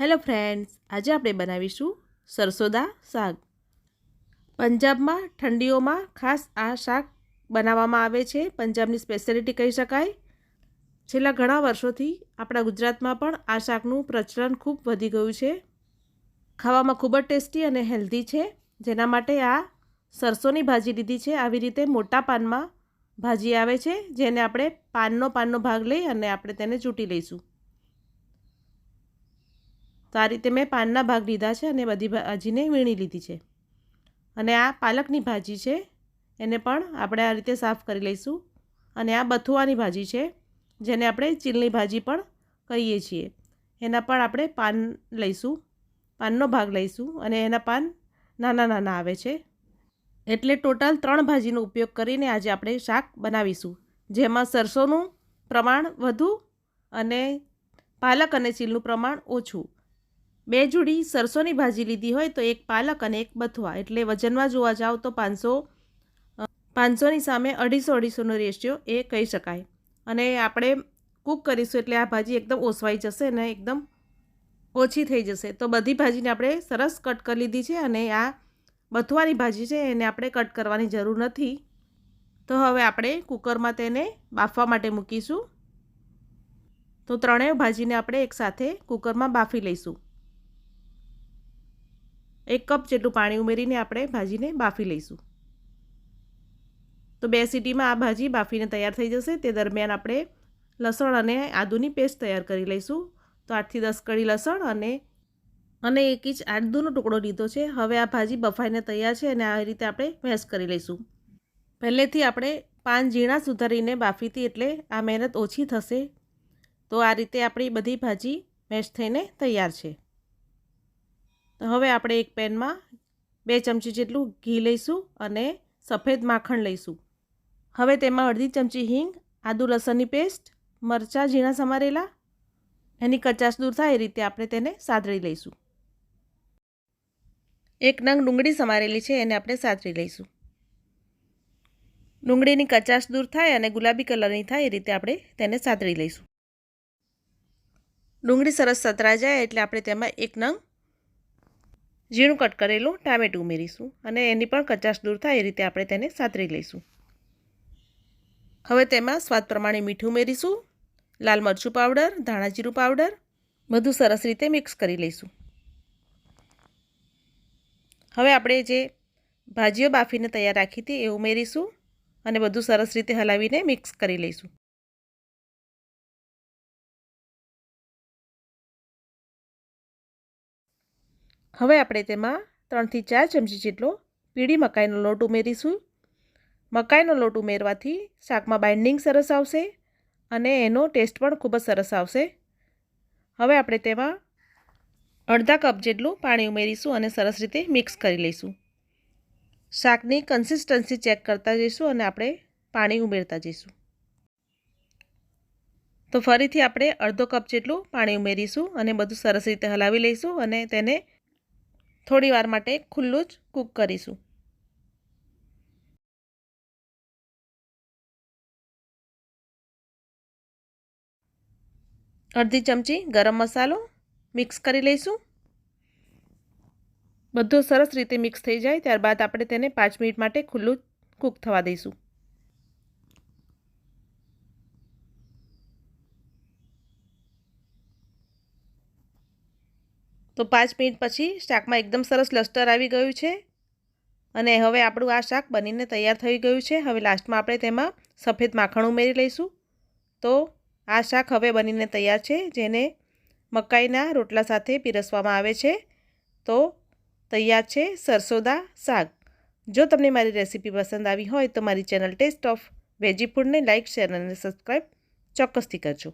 Hello friends, આજે આપણે બનાવીશું સરસોદા શાક. પંજાબમાં ઠંડીઓમાં ખાસ આ શાક બનાવવામાં આવે છે. પંજાબની સ્પેશિયાલિટી કહી શકાય. છેલ્લા ઘણા વર્ષોથી આપણા ગુજરાતમાં પણ આ શાકનું પ્રચલન ખૂબ વધી ગયું છે. ખાવામાં ખૂબ જ ટેસ્ટી અને હેલ્ધી છે. જેના માટે આ સરસોની ભાજી લીધી છે. આવી રીતે મોટા પાનમાં ભાજી આવે છે. જેને આપણે પાનનો પાનનો ભાગ લઈ અને આપણે તેને ચૂંટી લઈશું. તો આ રીતે મેં પાનના ભાગ લીધા છે અને બધી ભાજીને વીણી લીધી છે. અને આ પાલકની ભાજી છે. એને પણ આપણે આ રીતે સાફ કરી લઈશું. અને આ બથુઆની ભાજી છે, જેને આપણે ચીલની ભાજી પણ કહીએ છીએ. એના પણ આપણે પાન લઈશું. પાનનો ભાગ લઈશું અને એના પાન નાના નાના આવે છે. એટલે ટોટલ ત્રણ ભાજીનો ઉપયોગ કરીને આજે આપણે શાક બનાવીશું, જેમાં સરસોનું પ્રમાણ વધુ અને પાલક અને ચીલનું પ્રમાણ ઓછું. બે જોડી સરસોની ભાજી લીધી હોય તો એક પાલક અને એક બથવા એટલે વજનમાં જોવા જાઓ તો પાંચસો પાંચસોની સામે અઢીસો, અઢીસોનો રેશિયો એ કહી શકાય. અને આપણે કૂક કરીશું એટલે આ ભાજી એકદમ ઓસવાઈ જશે અને એકદમ ઓછી થઈ જશે. તો બધી ભાજીને આપણે સરસ કટ કરી લીધી છે અને આ બથવાની ભાજી છે એને આપણે કટ કરવાની જરૂર નથી. તો હવે આપણે કુકરમાં તેને બાફવા માટે મૂકીશું. તો ત્રણેય ભાજીને આપણે એકસાથે કુકરમાં બાફી લઈશું. એક કપ જેટલું પાણી ઉમેરીને આપણે ભાજીને બાફી લઈશું. તો બે સીટીમાં આ ભાજી બાફીને તૈયાર થઈ જશે. તે દરમિયાન આપણે લસણ અને આદુની પેસ્ટ તૈયાર કરી લઈશું. તો આઠથી દસ કળી લસણ અને અને એક ઇંચ આદુનો ટુકડો લીધો છે. હવે આ ભાજી બફાઈને તૈયાર છે અને આ રીતે આપણે મેશ કરી લઈશું. પહેલેથી આપણે પાન ઝીણા સુધારીને બાફી હતી એટલે આ મહેનત ઓછી થશે. તો આ રીતે આપણી બધી ભાજી મેશ થઈને તૈયાર છે. તો હવે આપણે એક પેનમાં બે ચમચી જેટલું ઘી લઈશું અને સફેદ માખણ લઈશું. હવે તેમાં અડધી ચમચી હિંગ, આદુ લસણની પેસ્ટ, મરચાં, ઝીણા સમારેલા, એની કચાશ દૂર થાય એ રીતે આપણે તેને સાતળી લઈશું. એક નંગ ડુંગળી સમારેલી છે એને આપણે સાતળી લઈશું. ડુંગળીની કચાશ દૂર થાય અને ગુલાબી કલરની થાય એ રીતે આપણે તેને સાતળી લઈશું. ડુંગળી સરસ સતરાઈ જાય એટલે આપણે તેમાં એક નંગ ઝીણું કટ કરેલું ટામેટું ઉમેરીશું અને એની પણ કચાશ દૂર થાય એ રીતે આપણે તેને સાતરી લઈશું. હવે તેમાં સ્વાદ પ્રમાણે મીઠું ઉમેરીશું, લાલ મરચું પાવડર, ધાણા જીરું પાવડર, બધું સરસ રીતે મિક્સ કરી લઈશું. હવે આપણે જે ભાજીઓ બાફીને તૈયાર રાખી હતી એ ઉમેરીશું અને બધું સરસ રીતે હલાવીને મિક્સ કરી લઈશું. હવે આપણે તેમાં ત્રણથી ચાર ચમચી જેટલો પીળી મકાઈનો લોટ ઉમેરીશું. મકાઈનો લોટ ઉમેરવાથી શાકમાં બાઇન્ડિંગ સરસ આવશે અને એનો ટેસ્ટ પણ ખૂબ જ સરસ આવશે. હવે આપણે તેમાં અડધા કપ જેટલું પાણી ઉમેરીશું અને સરસ રીતે મિક્સ કરી લઈશું. શાકની કન્સિસ્ટન્સી ચેક કરતા જઈશું અને આપણે પાણી ઉમેરતા જઈશું. તો ફરીથી આપણે અડધો કપ જેટલું પાણી ઉમેરીશું અને બધું સરસ રીતે હલાવી લઈશું અને તેને થોડી વાર માટે ખુલ્લું જ કૂક કરીશું. અડધી ચમચી ગરમ મસાલો મિક્સ કરી લઈશું. બધું સરસ રીતે મિક્સ થઈ જાય, ત્યારબાદ આપણે તેને પાંચ મિનિટ માટે ખુલ્લું કૂક થવા દઈશું. તો પાંચ મિનિટ પછી શાકમાં એકદમ સરસ લસ્ટર આવી ગયું છે. અને હવે આપણું આ શાક બનીને તૈયાર થઈ ગયું છે. હવે લાસ્ટમાં આપણે તેમાં સફેદ માખણ ઉમેરી લઈશું. તો આ શાક હવે બનીને તૈયાર છે, જેને મકાઈના રોટલા સાથે પીરસવામાં આવે છે. તો તૈયાર છે સરસોદા શાક. જો તમને મારી રેસીપી પસંદ આવી હોય તો મારી ચેનલ ટેસ્ટ ઓફ વેજી ફૂડને લાઇક શેર અને સબસ્ક્રાઈબ ચોક્કસથી કરજો.